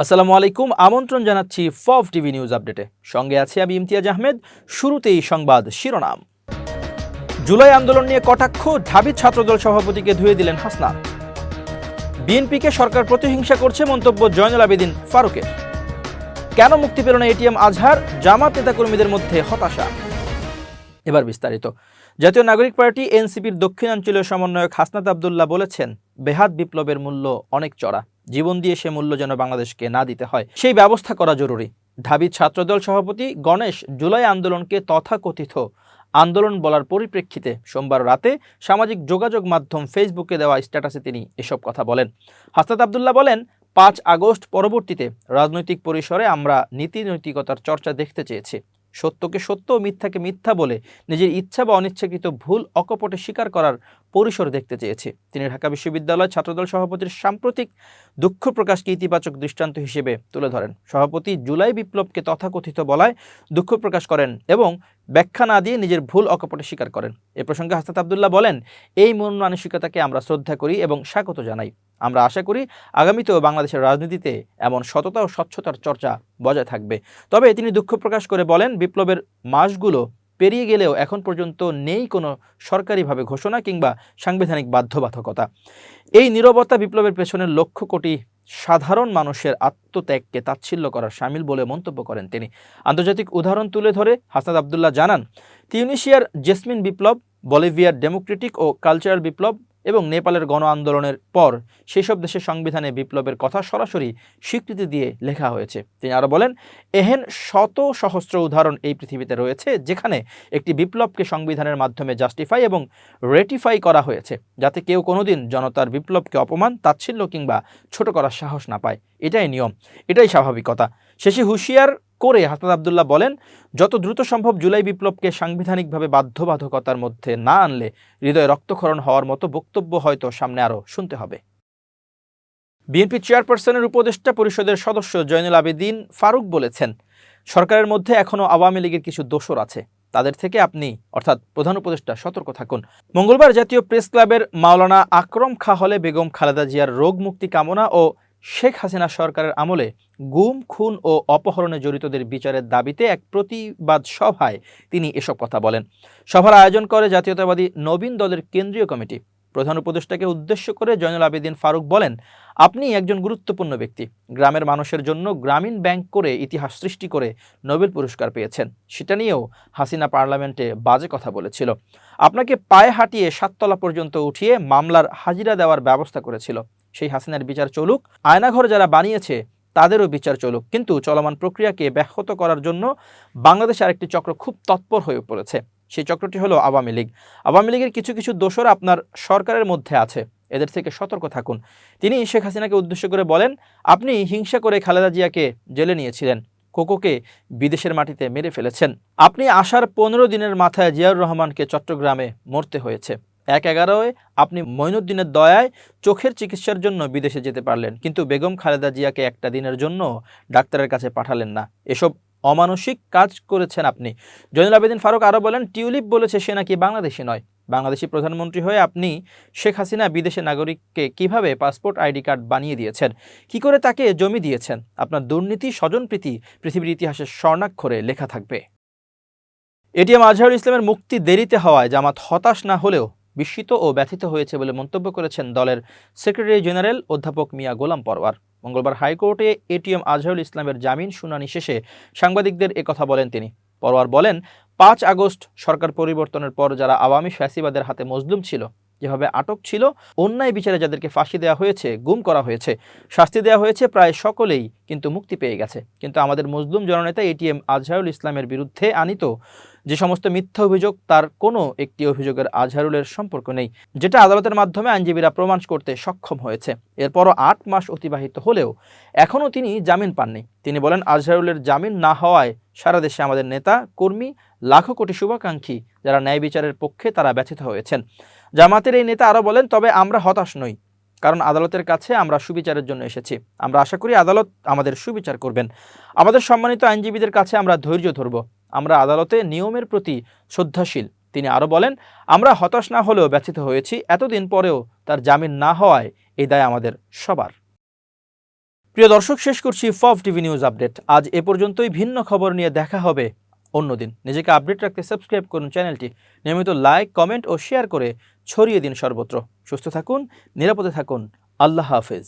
আসসালামু আলাইকুম, আমন্ত্রণ জানাচ্ছি ফভ টিভি নিউজ আপডেটে। সঙ্গে আছি আমি ইমতিয়াজ আহমেদ, শুরুতেই সংবাদ শিরোনাম। জুলাই আন্দোলন নিয়ে কটাক্ষ, ঢাবি ছাত্রদল সভাপতিকে ধুয়ে দিলেন হাসনাত। বিএনপিকে সরকার প্রতিহিংসা করছে মন্তব্য জয়নুল আবেদিন ফারুকের। কেন মুক্তি পেল না এটিএম আজহার, জামাত নেতাকর্মীদের মধ্যে হতাশা? এবার বিস্তারিত। জাতীয় নাগরিক পার্টি এনসিপির দক্ষিণাঞ্চলীয় সমন্বয়ক হাসনাত আবদুল্লাহ বলেছেন, বেহাত বিপ্লবের মূল্য অনেক চড়া। জীবন দিয়ে সে মূল্য যেন বাংলাদেশকে না দিতে হয়। সেই ব্যবস্থা করা জরুরি। ঢাবি ছাত্রদল সভাপতি গণেশ জুলাই আন্দোলনকে তথাকথিত আন্দোলন বলার পরিপ্রেক্ষিতে সোমবার রাতে সামাজিক যোগাযোগ মাধ্যম ফেসবুকে দেওয়া স্ট্যাটাসে তিনি এসব কথা বলেন। হাসনাত আবদুল্লাহ বলেন, পাঁচ আগস্ট পরবর্তীতে রাজনৈতিক পরিসরে আমরা নীতি নৈতিকতার চর্চা দেখতে চেয়েছি। সত্যকে সত্য ও মিথ্যাকে মিথ্যা বলে নিজের ইচ্ছা বা অনিচ্ছাকৃত ভুল অকপটে স্বীকার করার পরিসর দেখতে চেয়েছে। তিনি ঢাকা বিশ্ববিদ্যালয় ছাত্রদল সভাপতির সাম্প্রতিক দুঃখ প্রকাশকে ইতিবাচক দৃষ্টান্ত হিসেবে তুলে ধরেন। সভাপতি জুলাই বিপ্লবকে তথাকথিত বলায় দুঃখ প্রকাশ করেন এবং ব্যাখ্যা না দিয়ে নিজের ভুল অকপটে স্বীকার করেন। এ প্রসঙ্গে হাসনাত আবদুল্লাহ বলেন, এই মন মানসিকতাকে আমরা শ্রদ্ধা করি এবং স্বাগত জানাই। আমরা আশা করি আগামীতেও বাংলাদেশের রাজনীতিতে এমন সততা ও স্বচ্ছতার চর্চা বজায় থাকবে। তবে তিনি দুঃখ প্রকাশ করে বলেন, বিপ্লবের মাসগুলো পেরিয়ে গেলেও এখন পর্যন্ত নেই কোনো সরকারিভাবে ঘোষণা কিংবা সাংবিধানিক বাধ্যবাধকতা। এই নীরবতা বিপ্লবের পেছনের লক্ষ কোটি সাধারণ মানুষের আত্মত্যাগকে তাচ্ছিল্য করার সামিল বলে মন্তব্য করেন তিনি। আন্তর্জাতিক উদাহরণ তুলে ধরে হাসান আবদুল্লাহ জানান, তিউনিশিয়ার জেসমিন বিপ্লব, বলিভিয়ার ডেমোক্রেটিক ও কালচারাল বিপ্লব এবং নেপালের গণ আন্দোলনের পর সেসব দেশের সংবিধানে বিপ্লবের কথা সরাসরি স্বীকৃতি দিয়ে লেখা হয়েছে। তিনি আরও বলেন, এহেন শত সহস্র উদাহরণ এই পৃথিবীতে রয়েছে যেখানে একটি বিপ্লবকে সংবিধানের মাধ্যমে জাস্টিফাই এবং রেটিফাই করা হয়েছে, যাতে কেউ কোনোদিন জনতার বিপ্লবকে অপমান, তাচ্ছিল্য কিংবা ছোট করার সাহস না পায়। এটাই নিয়ম, এটাই স্বাভাবিকতা। শেষে হুঁশিয়ার করে হাসনাত আবদুল্লাহ বলেন, যত দ্রুত সম্ভব জুলাই বিপ্লবকে সাংবিধানিকভাবে বাধ্যবাধকতার মধ্যে না আনলে হৃদয়ে রক্তক্ষরণ হওয়ার মতো বক্তব্য হয়তো সামনে আরও শুনতে হবে। বিএনপি চেয়ারপারসনের উপদেষ্টা পরিষদের সদস্য জয়নুল আবেদিন ফারুক বলেছেন, সরকারের মধ্যে এখনও আওয়ামী লীগের কিছু দোসর আছে। তাদের থেকে আপনি, অর্থাৎ প্রধান উপদেষ্টা, সতর্ক থাকুন। মঙ্গলবার জাতীয় প্রেস ক্লাবের মাওলানা আকরম খা হলে বেগম খালেদা জিয়ার রোগ মুক্তি কামনা ও শেখ হাসিনা সরকারের আমলে গুম, খুন ও অপহরণে জড়িতদের বিচারের দাবিতে এক প্রতিবাদ সভায় তিনি এসব কথা বলেন। সভার আয়োজন করে জাতীয়তাবাদী নবীন দলের কেন্দ্রীয় কমিটি। প্রধান উপদেষ্টাকে উদ্দেশ্য করে জয়নুল আবেদিন ফারুক বলেন, আপনি একজন গুরুত্বপূর্ণ ব্যক্তি। গ্রামের মানুষের জন্য গ্রামীণ ব্যাংক করে ইতিহাস সৃষ্টি করে নোবেল পুরস্কার পেয়েছেন। সেটা নিয়েও হাসিনা পার্লামেন্টে বাজে কথা বলেছিল। আপনাকে পায়ে হাঁটিয়ে সাততলা পর্যন্ত উঠিয়ে মামলার হাজিরা দেওয়ার ব্যবস্থা করেছিল। সেই হাসিনার বিচার চলুক। আয়নাঘর যারা বানিয়েছে, তাদেরও বিচার চলুক। কিন্তু চলমান প্রক্রিয়াকে ব্যাহত করার জন্য বাংলাদেশে আরেকটি চক্র খুব তৎপর হয়ে পড়েছে। সেই চক্রটি হলো আওয়ামী লীগ। আওয়ামী লীগের কিছু কিছু দোষর আপনার সরকারের মধ্যে আছে। এদের থেকে সতর্ক থাকুন। তিনি শেখ হাসিনাকে উদ্দেশ্য করে বলেন, আপনি হিংসা করে খালেদা জিয়াকে জেলে নিয়েছিলেন। কোকোকে বিদেশের মাটিতে মেরে ফেলেছেন। আপনি আসার পনেরো দিনের মাথায় জিয়াউর রহমানকে চট্টগ্রামে মরতে হয়েছে। এক এগারোয় আপনি মঈনুদ্দিনের দয়ায় চোখের চিকিৎসার জন্য বিদেশে যেতে পারলেন। কিন্তু বেগম খালেদা জিয়াকে একটা দিনের জন্য ডাক্তারের কাছে পাঠালেন না। এসব অমানসিক কাজ করেছেন আপনি। জয়নুল আবেদিন ফারুক আরও বলেন, টিউলিপ বলেছে সে নাকি বাংলাদেশি নয়। বাংলাদেশি প্রধানমন্ত্রী হয়ে আপনি শেখ হাসিনা বিদেশে নাগরিককে কীভাবে পাসপোর্ট, আইডি কার্ড বানিয়ে দিয়েছেন? কি করে তাকে জমি দিয়েছেন? আপনার দুর্নীতি, স্বজনপ্রীতি পৃথিবীর ইতিহাসের স্বর্ণাক্ষরে লেখা থাকবে। এটিএম আজহারুল ইসলামের মুক্তি দেরিতে হওয়ায় জামাত হতাশ না হলেও বিস্মিত ও ব্যথিত হয়েছে বলে মন্তব্য করেছেন দলের সেক্রেটারি জেনারেল অধ্যাপক মিয়া গোলাম পরওয়ার। মঙ্গলবার হাইকোর্টে এটিএম আজহারুল ইসলামের জামিন শুনানি শেষে সাংবাদিকদের কথা বলেন তিনি। পরওয়ার বলেন, পাঁচ আগস্ট সরকার পরিবর্তনের পর যারা আওয়ামী ফ্যাসিবাদের হাতে মজলুম ছিল, যেভাবে আটক ছিল, অন্যায় বিচারে যাদেরকে ফাঁসি দেওয়া হয়েছে, গুম করা হয়েছে, শাস্তি দেওয়া হয়েছে প্রায় সকলেই কিন্তু মুক্তি পেয়ে গেছে। কিন্তু আমাদের মজলুম জননেতা এটিএম আজহারুল ইসলামের বিরুদ্ধে আনিত যে সমস্ত মিথ্যা অভিযোগ, তার কোনো একটি অভিযোগের আজহারুলের সম্পর্ক নেই, যেটা আদালতের মাধ্যমে আইনজীবীরা প্রমাণ করতে সক্ষম হয়েছে। এরপরও আট মাস অতিবাহিত হলেও এখনও তিনি জামিন পাননি। তিনি বলেন, আজহারুলের জামিন না হওয়ায় সারা দেশে আমাদের নেতা, কর্মী, লাখো কোটি শুভাকাঙ্ক্ষী যারা ন্যায় বিচারের পক্ষে তারা ব্যথিত হয়েছেন। জামাতের এই নেতা আরও বলেন, তবে আমরা হতাশ নই, কারণ আদালতের কাছে আমরা সুবিচারের জন্য এসেছি। আমরা আশা করি আদালত আমাদের সুবিচার করবেন। আমাদের সম্মানিত আইনজীবীদের কাছে আমরা ধৈর্য ধরব। আমরা আদালতে নিয়মের প্রতি শ্রদ্ধাশীল। তিনি আরও বলেন, আমরা হতাশ না হলেও ব্যথিত হয়েছি। এতদিন পরেও তার জামিন না হওয়ায় এই দায় আমাদের সবার। প্রিয় দর্শক, শেষ করছি ফফ টিভি নিউজ আপডেট। আজ এ পর্যন্তই ভিন্ন খবর নিয়ে দেখা হবে অন্যদিন নিজেকে আপডেট রাখতে সাবস্ক্রাইব করুন চ্যানেলটি। নিয়মিত লাইক, কমেন্ট ও শেয়ার করে ছড়িয়ে দিন সর্বত্র। সুস্থ থাকুন, নিরাপদে থাকুন। আল্লাহ হাফেজ।